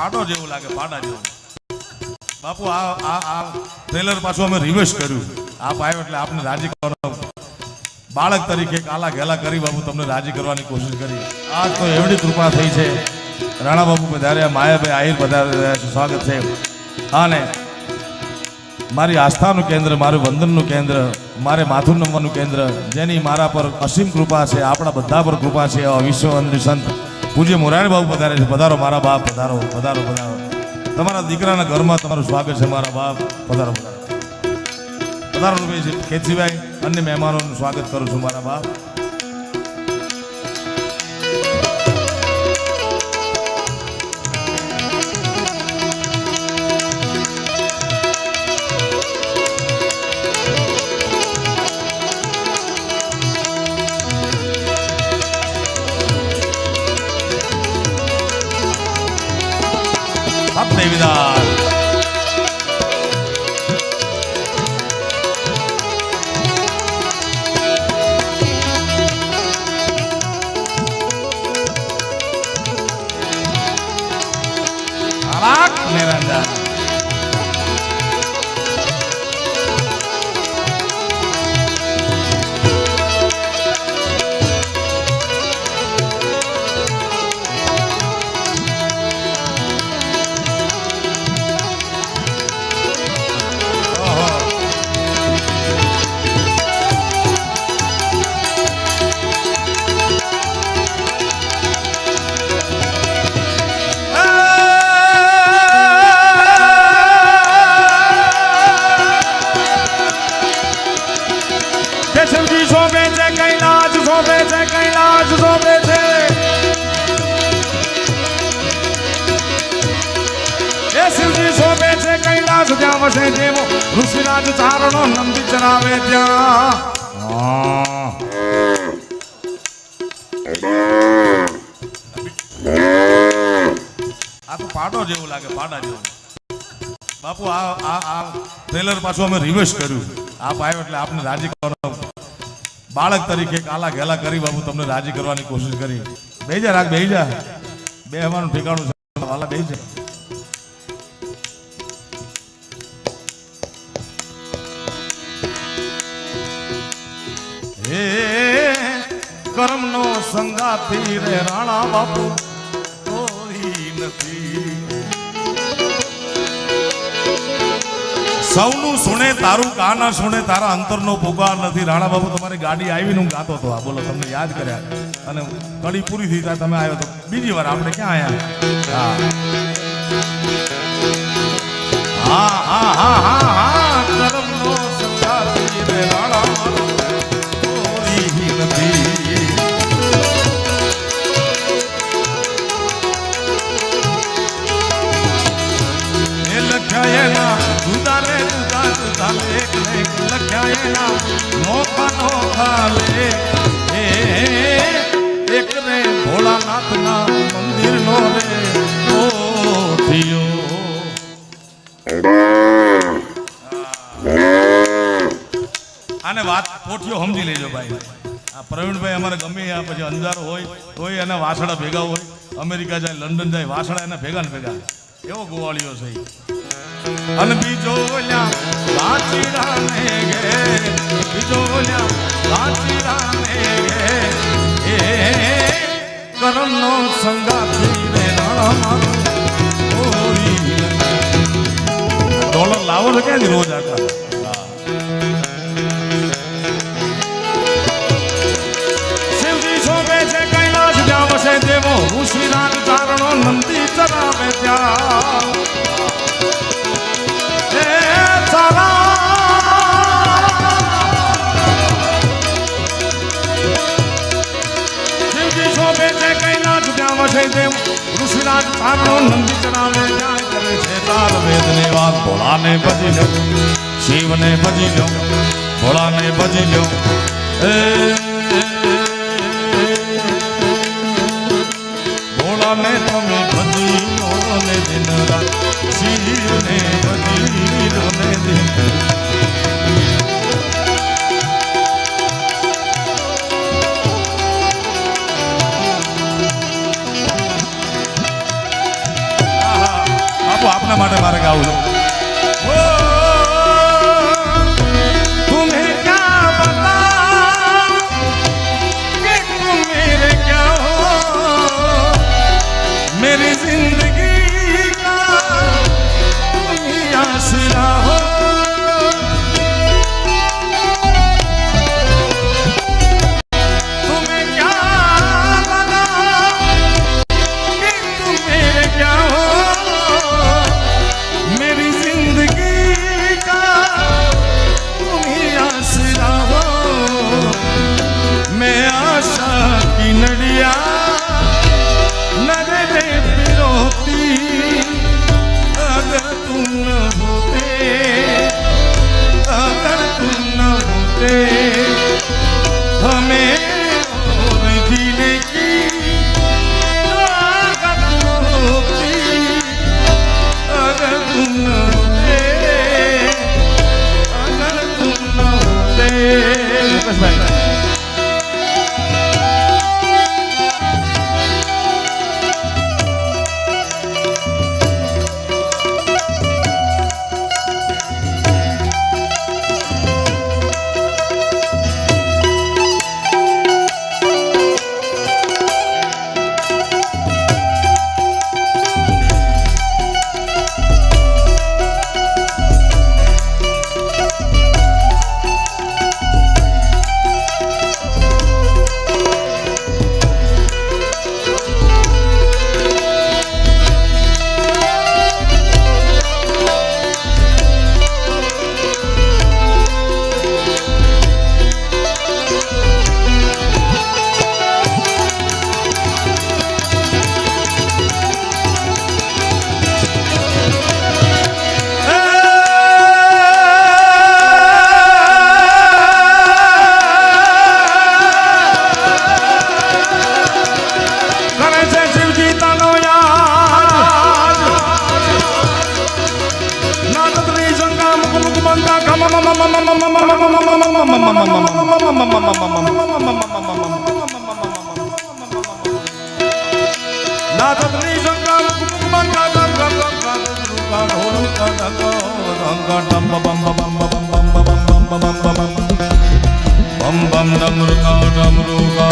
પાડો જેવું લાગે, પાડા જેવું. બાપુ, આ આ આ ટ્રેલર પાછું અમે રિવેસ્ટ કર્યું. આપ આવ્યો એટલે આપને રાજી કરવાનો બાળક તરીકે કાલા ઘેલા કરી બાબુ તમને રાજી કરવાની કોશિશ કરી. આજ તો એવડી કૃપા થઈ છે. રાણા બાબુ પધાર્યા, માયાભાઈ આહિર પધાર્યા સ્વાગત છે. અને મારી આસ્થાનું કેન્દ્ર, મારું વંદનનું કેન્દ્ર, મારે માથું નમવાનું કેન્દ્ર, જેની મારા પર અસીમ કૃપા છે. આપણા બધા પર કૃપા છે. વિશ્વ સંત. પૂજ્ય મોરારી બાબુ પધારે છે પધારો મારા બાપ પધારો પધારો પધારો તમારા દીકરાના ઘરમાં તમારું સ્વાગત છે મારા બાપ પધારો પધારો પધારો રૂપે ખેતસીભાઈ અન્ય મહેમાનોનું સ્વાગત કરું છું મારા બાપ સત વસે જેવો ઋષિરાજ ચારણો નંદી ચરાવે ત્યાં. આ તો પાડો જેવું લાગે, પાડા જેવું. બાપુ, આ આ આ ટ્રેલર પાછું અમે રિવેસ્ટ કર્યું. આપ આવ્યો એટલે આપને રાજી કરવાનો બાળક તરીકે કાલા ઘેલા કરી બાપુ, તમને રાજી કરવાની કોશિશ કરી. બેજા રાખ બેજા બે અમારું ઠેકાણું છે. વાલા બેજા સંગાથી રે રાણા બાપુ. કોઈ નથી સૌનું સુણે, તારું કાના સુણે, તારા અંતરનો પુકાર નથી. રાણા બાબુ તમારી ગાડી આવીને હું ગાતો હતો. આ બોલો, તમને યાદ કર્યા. અને કડી પૂરી થઈ ત્યાં તમે આવ્યો તો. બીજી વાર આપણે ક્યાં આવ્યા? હા હા હા હા હા. ભોળાનાથના મંદિરનો રે. કોઠિયો આને વાત કોઠિયો સમજી લેજો ભાઈ. આ પ્રવીણભાઈ અમારે ગમે આ પછી અંધારો હોય, તોય એના વાસણા ભેગા હોય. અમેરિકા જાય, લંડન જાય વાસણા એના ભેગા ને ભેગા. એવો ગોવાળીઓ છે અને બીજો લ્યા વાંચીડાને ગે. બીજો લ્યા વાંચીડાને ગે. એ કરમનો સંગાથી નથી. ડોલર લાવો છો ક્યાંથી રોજ આટલા વસે દેવો ઋષિરાજ ચારણો નંદી ચડાવે, જાય કરે છે તાર વેદની વાત ભોળાને ભજી લો, શિવને ભજી લો, ભોળાને ભજી લો એ, ભોળાને તમે ભજી લો ને દિન રાત શિવને ભજી લો ને દિન આહા. మాట మారగావును. bam bam dam ruka dam ruka